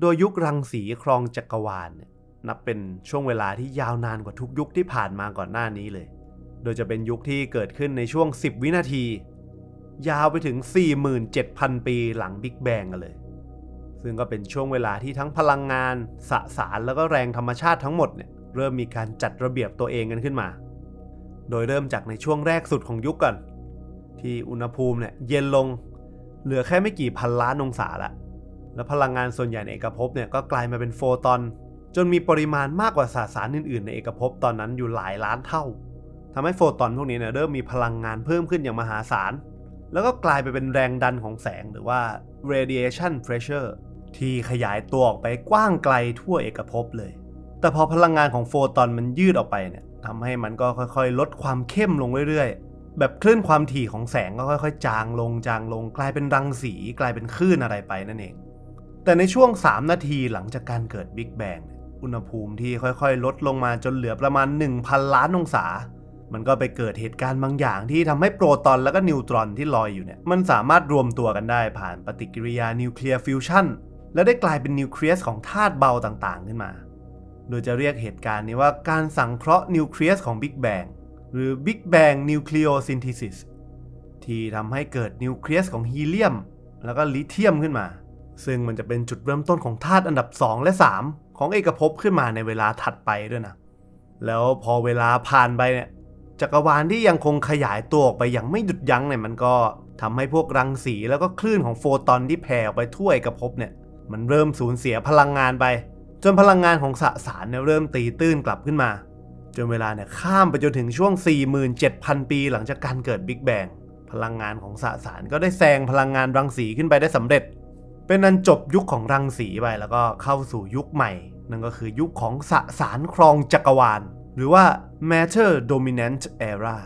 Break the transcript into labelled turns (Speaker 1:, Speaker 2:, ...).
Speaker 1: โดยยุครังสีครองจักรวาลเนี่ยนับเป็นช่วงเวลาที่ยาวนานกว่าทุกยุคที่ผ่านมาก่อนหน้านี้เลย โดยจะเป็นยุคที่เกิดขึ้นในช่วง 10 วินาที ยาวไปถึง 47,000 ปีหลังบิ๊กแบงกันเลย ซึ่งก็เป็นช่วงเวลาที่ทั้งพลังงาน สสารแล้วก็แรงธรรมชาติทั้งหมดเนี่ยเริ่มมีการจัดระเบียบตัวเองกันขึ้นมา โดยเริ่มจากในช่วงแรกสุดของยุคก่อน ที่อุณหภูมิเนี่ยเย็นลง เหลือแค่ไม่กี่พันล้านองศาละ และพลังงานส่วนใหญ่ในเอกภพเนี่ยก็กลายมาเป็นโฟตอน จนมีปริมาณมากกว่าสสารอื่นๆ ในเอกภพตอนนั้นอยู่หลายล้านเท่าทำให้โฟตอนพวกนี้เนี่ยเริ่มมีพลังงานเพิ่มขึ้นอย่างมหาศาล แล้วก็กลายไปเป็นแรงดันของแสงหรือว่า radiation pressure ที่ขยายตัวออกไปกว้างไกลทั่วเอกภพเลย แต่พอพลังงานของโฟตอนมันยืดออกไปเนี่ยทำให้มันก็ค่อยๆ ลดความเข้มลงเรื่อยๆ แบบคลื่นความถี่ของแสงก็ค่อยๆ จางลงจางลง กลายเป็นรังสีกลายเป็นคลื่นอะไรไปนั่นเอง แต่ในช่วง 3 นาทีหลังจากการเกิดบิ๊กแบงอุณหภูมิที่ค่อยๆ ลดลงมาจนเหลือประมาณ 1,000 ล้านองศา มันก็ไปเกิดเหตุการณ์บางอย่างที่ทำให้โปรตอนและก็นิวตรอนที่ลอยอยู่เนี่ย มันสามารถรวมตัวกันได้ผ่านปฏิกิริยานิวเคลียร์ฟิวชันและได้กลายเป็นนิวเคลียสของธาตุเบาต่างๆ ขึ้นมา โดยจะเรียกเหตุการณ์นี้ว่าการสังเคราะห์นิวเคลียสของบิ๊กแบงหรือ Big Bang Nucleosynthesis ที่ทำให้เกิดนิวเคลียสของฮีเลียม แล้วก็ลิเธียมขึ้นมา ซึ่งมันจะเป็นจุดเริ่มต้นของธาตุอันดับ 2 และ 3 ของเอกภพขึ้นมาในเวลาถัดไปด้วยนะ แล้วพอเวลาผ่านไปเนี่ยจักรวาลที่ยังคงขยายตัวออกไปอย่างไม่หยุดยั้งเนี่ยมันก็ทำให้พวกรังสีแล้วก็คลื่นของโฟตอนที่แผ่ออกไปทั่วเอกภพเนี่ยมันเริ่มสูญเสียพลังงานไป จนพลังงานของสสารเนี่ยเริ่มตีตื้นกลับขึ้นมา จนเวลาเนี่ยข้ามไปจนถึงช่วง 47,000 ปีหลังจากการเกิดบิ๊กแบงพลังงานของสสารก็ได้แซงพลังงานรังสีขึ้นไปได้สำเร็จ เป็นอันจบยุคของรังสีไปแล้วก็เข้าสู่ยุคใหม่ นั่นก็คือยุคของสสารครองจักรวาล หรือว่า matter dominant era